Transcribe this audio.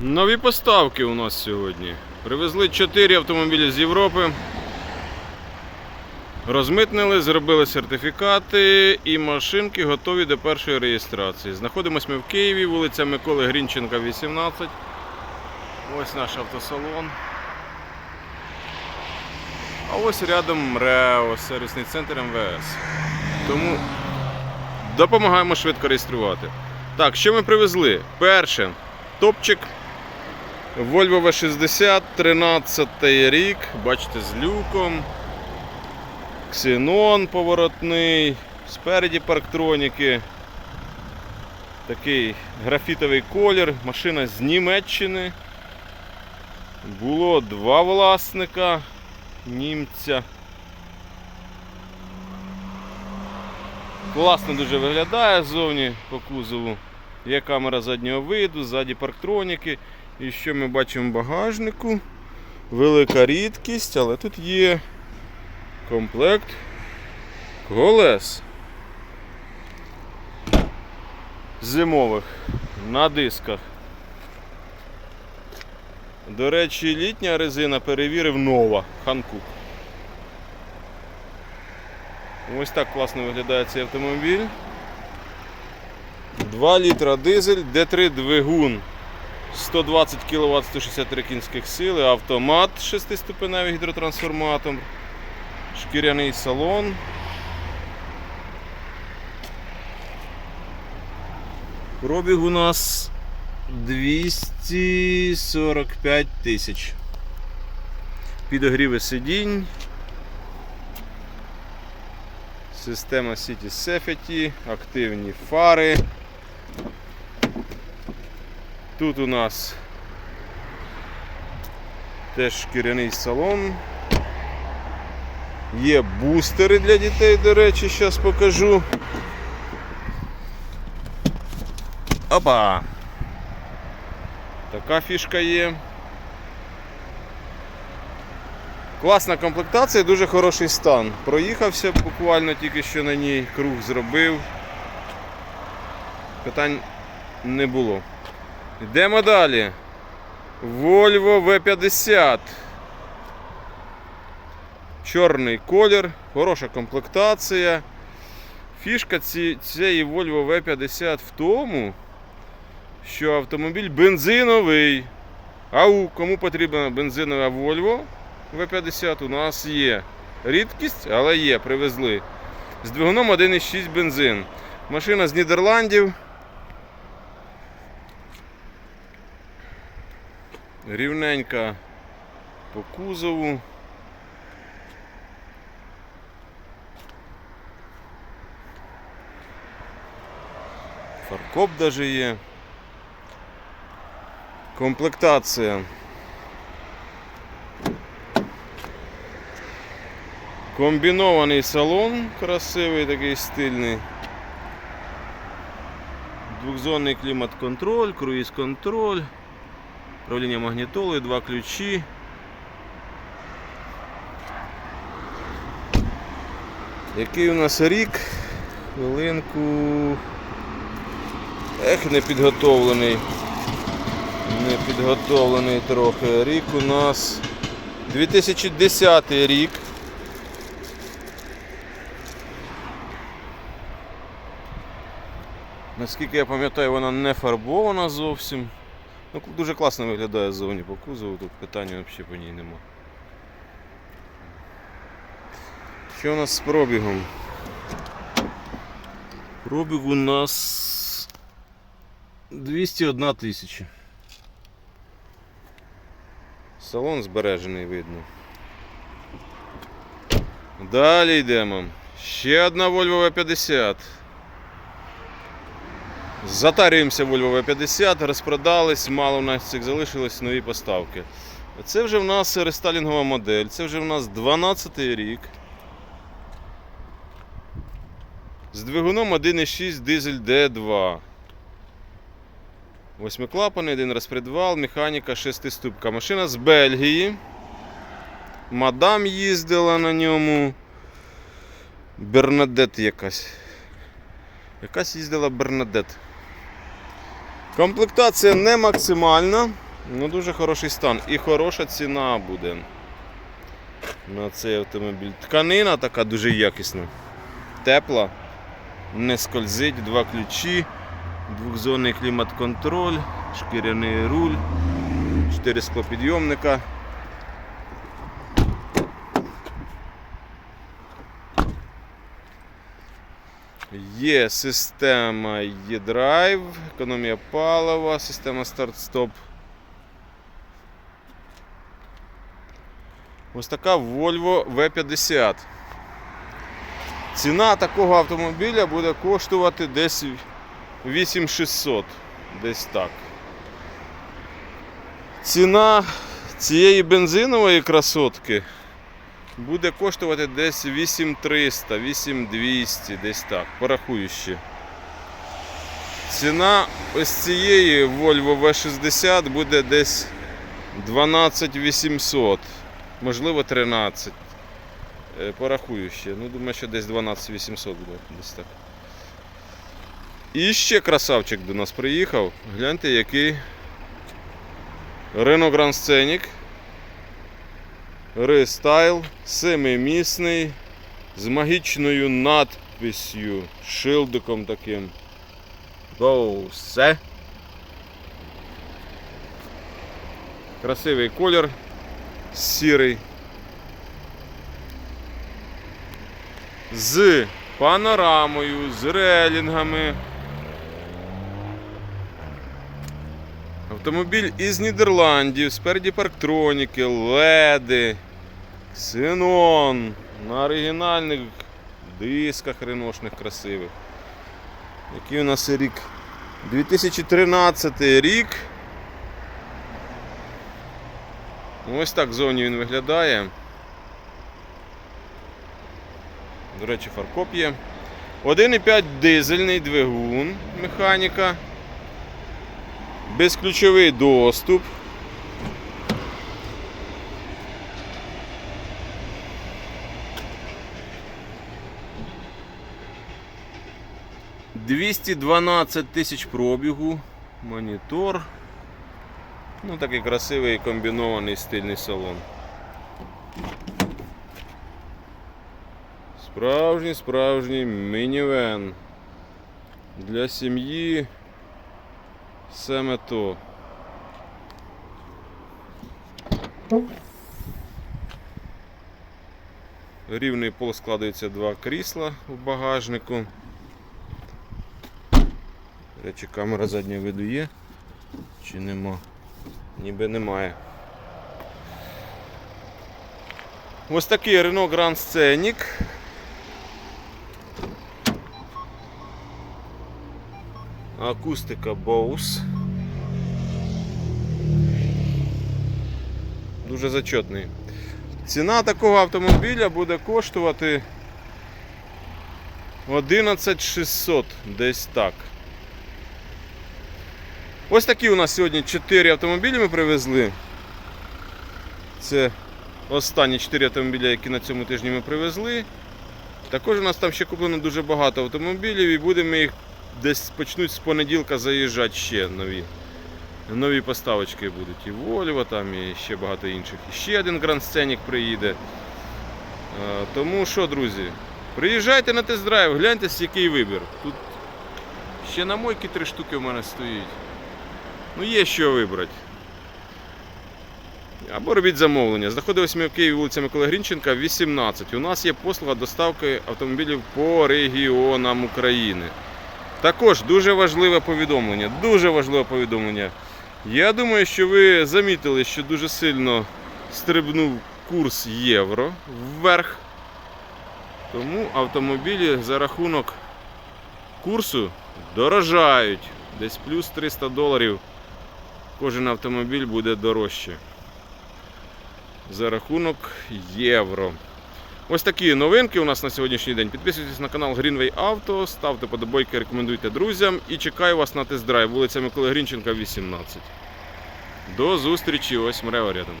Нові поставки у нас сьогодні. Привезли 4 автомобілі з Європи. Розмитнили, зробили сертифікати і машинки готові до першої реєстрації. Знаходимося ми в Києві, вулиця Миколи Грінченка, 18. Ось наш автосалон. А ось рядом МРЕО, сервісний центр МВС. Тому допомагаємо швидко реєструвати. Так, що ми привезли? Перше, топчик Volvo V60, 13 рік, бачите, з люком. Ксенон поворотний, спереді парктроніки. Такий графітовий колір, машина з Німеччини. Було два власника німця. Класно дуже виглядає ззовні по кузову. Є камера заднього виду, ззаді парктроніки. І що ми бачимо в багажнику? Велика рідкість, але тут є комплект колес зимових на дисках. До речі, літня резина перевірив нова Ханкук. Ось так класно виглядає цей автомобіль. 2 літра дизель, D3 двигун 120 кВт 163 кінських сили, автомат 6-ступеневий гідротрансформатор, шкіряний салон. Пробіг у нас 245 тисяч. Підогріви сидінь. Система City Safety, активні фари. Тут у нас теж шкіряний салон. Є бустери для дітей, до речі, зараз покажу. Опа! Така фішка є. Класна комплектація, дуже хороший стан. Проїхався буквально тільки що на ній, круг зробив. Питань не було. Йдемо далі. Volvo V50. Чорний колір, хороша комплектація. Фішка ці- цієї Volvo V50 в тому, що автомобіль бензиновий. Ау, кому потрібна бензинова Volvo V50 у нас є. Рідкість, але є, привезли. З двигуном 1,6 бензин. Машина з Нідерландів. Рівненька по кузову. Фаркоп даже є. Комплектація. Комбінований салон, красивий такий стильний. Двохзонний клімат-контроль, круїз-контроль, управління магнітолою, два ключі. Який у нас рік? Хвилинку. Ех, не підготовлений. Не підготовлений трохи. Рік у нас 2010 рік. Наскільки я пам'ятаю, вона не фарбована зовсім. Ну, дуже класно виглядає ззовні по кузову, тут питання взагалі по ній нема. Що у нас з пробігом? Пробіг у нас 201 тисяча. Салон збережений видно. Далі йдемо. Ще одна Volvo V50. Затарюємося Volvo V50, розпродались, мало в нас цих залишилось нові поставки. Це вже в нас рестайлінгова модель, це вже в нас 12 рік. З двигуном 1,6 дизель D2. Восьмиклапаний, один розпредвал, механіка шестиступка. Машина з Бельгії. Мадам їздила на ньому. Бернадет якась. Якась їздила Бернадет. Комплектація не максимальна, але дуже хороший стан. І хороша ціна буде на цей автомобіль. Тканина така дуже якісна, тепла, не скользить, два ключі, двохзонний клімат-контроль, шкіряний руль, 4 склопідйомника. Є система e-Drive, економія палива, система старт-стоп. Ось така Volvo V50. Ціна такого автомобіля буде коштувати десь 8600. Десь так. Ціна цієї бензинової красотки буде коштувати десь 8300, 8200, десь так, порахую. Ціна ось цієї Volvo V60 буде десь 12800, можливо 13. Е, Порахую. Ну, думаю, що десь 12800 буде. Десь так. І ще красавчик до нас приїхав. Гляньте, який Renault Grand Scenic. Рестайл, семимісний, з магічною надписью, шилдиком таким. Go, все. Красивий колір, сірий. З панорамою, з релінгами. Автомобіль із Нідерландів, спереді парктроніки, леди, ксенон, на оригінальних дисках реношних красивих. Який у нас рік? 2013 рік. Ось так зовні він виглядає. До речі, фаркоп є. 1,5 дизельний двигун, механіка. Безключовий доступ. Двісті дванадцять тисяч пробігу, монітор. Ну такий красивий комбінований стильний салон. Справжній справжній мінівен. Для сім'ї Саме то. Рівний пол складається два крісла в багажнику. Речі, камера заднього виду є. Чи нема? Ніби немає. Ось такий Renault Grand Scenic. Акустика Bose. Дуже зачетний. Ціна такого автомобіля буде коштувати 11600 десь так. Ось такі у нас сьогодні 4 автомобілі ми привезли. Це останні 4 автомобілі, які на цьому тижні ми привезли. Також у нас там ще куплено дуже багато автомобілів і будемо їх десь почнуть з понеділка заїжджати ще нові. Нові поставочки будуть. І Volvo, там, і ще багато інших. І ще один Grand Scenic приїде. Е, Тому що, друзі, приїжджайте на тест-драйв, гляньте, який вибір. Тут ще на мойки три штуки в мене стоїть. Ну є що вибрати. Або робіть замовлення. Знаходимося ми в Києві вулиця Микола Грінченка, 18. У нас є послуга доставки автомобілів по регіонам України. Також дуже важливе повідомлення. Дуже важливе повідомлення. Я думаю, що ви замітили, що дуже сильно стрибнув курс євро вверх. Тому автомобілі за рахунок курсу дорожають. Десь плюс 300 доларів кожен автомобіль буде дорожче. За рахунок євро. Ось такі новинки у нас на сьогоднішній день. Підписуйтесь на канал Greenway Auto, ставте подобайки, рекомендуйте друзям і чекаю вас на тест-драйв. Вулиця Миколи Грінченка, 18. До зустрічі, ось мрео рядом.